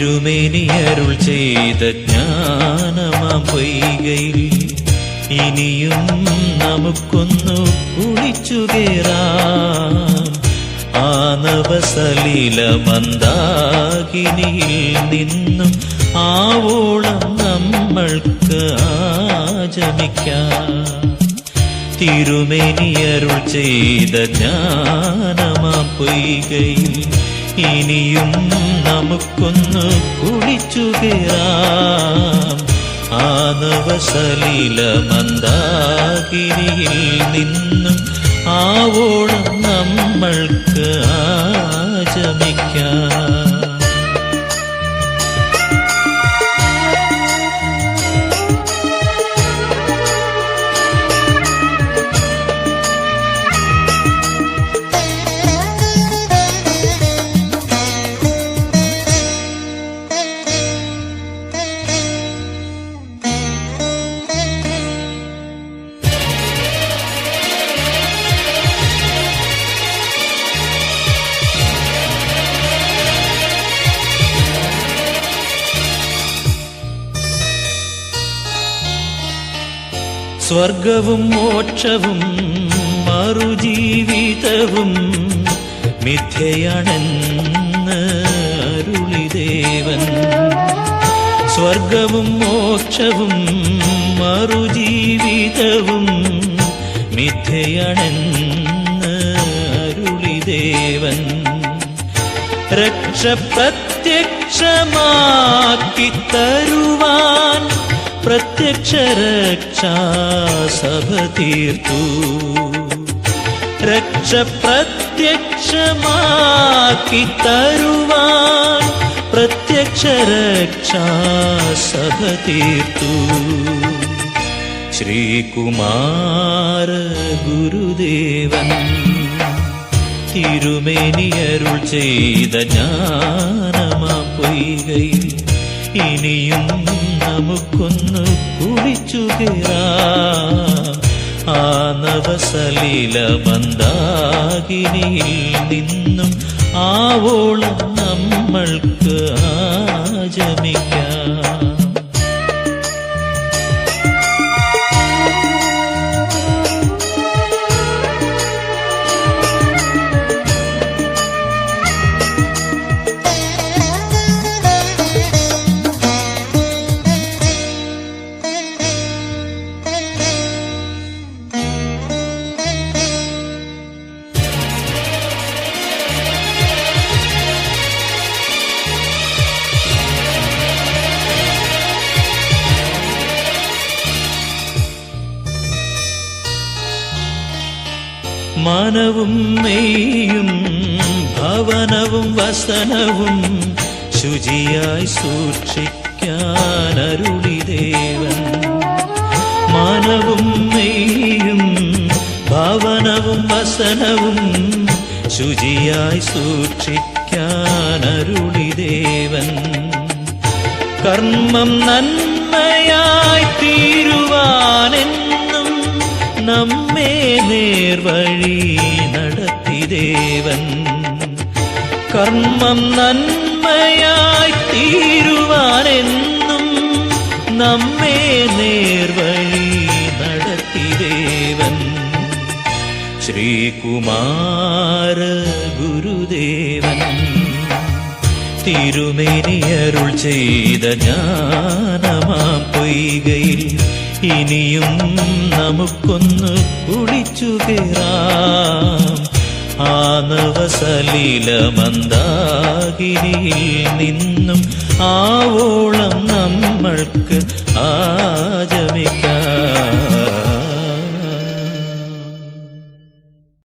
തിരുമേനിയരുൾ ചെയ്ത ജ്ഞാനമാം പൊയ്കയിൽ ഇനിയും നമുക്കൊന്നു കുളിച്ചു കേറാം. ആനവസലില മന്ദാകിനിയിൽ നിന്നും ആവോളം നമ്മൾക്ക് ആചമിക്കാം. തിരുമേനിയരുൾ ചെയ്ത ജ്ഞാനമാം പൊയ്കയിൽ ഇനിയും നമുക്കൊന്ന് കുളിച്ചു കേറാം ആനവസലില നിന്നും ആവോളം സ്വർഗവും മോക്ഷവും മറുജീവിതവും മിഥ്യയാണെന്ന് അരുളിദേവൻ. സ്വർഗവും മോക്ഷവും മറുജീവിതവും മിഥ്യയാണെന്ന് അരുളിദേവൻ. രക്ഷ പ്രത്യക്ഷമാക്കി തരുവാൻ പ്രത്യക്ഷ രക്ഷാസഭ തീർത്തു. രക്ഷ പ്രത്യക്ഷമാക്കി തരുവാൻ പ്രത്യക്ഷ രക്ഷാസഭ തീർത്തു. ശ്രീകുമാര ഗുരുദേവൻ തിരുമേനിയരുൾ ചെയ്ത ജ്ഞാനമാ പൊയ്കയിൽ ഇനിയും നമുക്കൊന്ന് കുളിച്ചു കേറാം ആ നവസലില മന്ദാകിനിയിൽ നിന്നും ആവോളം നമ്മൾക്ക് ആചമിക്കാം. മനവും മെയ്യും ഭവനവും വസനവും ശുചിയായി സൂക്ഷിക്കാനരുളിദേവൻ മനവും മെയ്യും ഭവനവും വസനവും ശുചിയായി സൂക്ഷിക്കാനരുളിദേവൻ കർമ്മം നന്മയായി തീരുവാനെന്നും നമ്മെ നേർവഴി നടത്തി ദേവൻ. കർമ്മം നന്മയായി തീരുവാനെന്നും നമ്മെ നേർവഴി നടത്തി ദേവൻ. ശ്രീകുമാര ഗുരുദേവൻ തിരുമേനിയരുൾ ചെയ്ത ജ്ഞാനമാം പൊയ്കയിൽ ഇനിയും നമുക്കൊന്ന് കുളിച്ചു കയറാം. ആനവസലീല മന്ദാകിരിയിൽ നിന്നും ആവോളം നമ്മൾക്ക് ആചമിക്കാം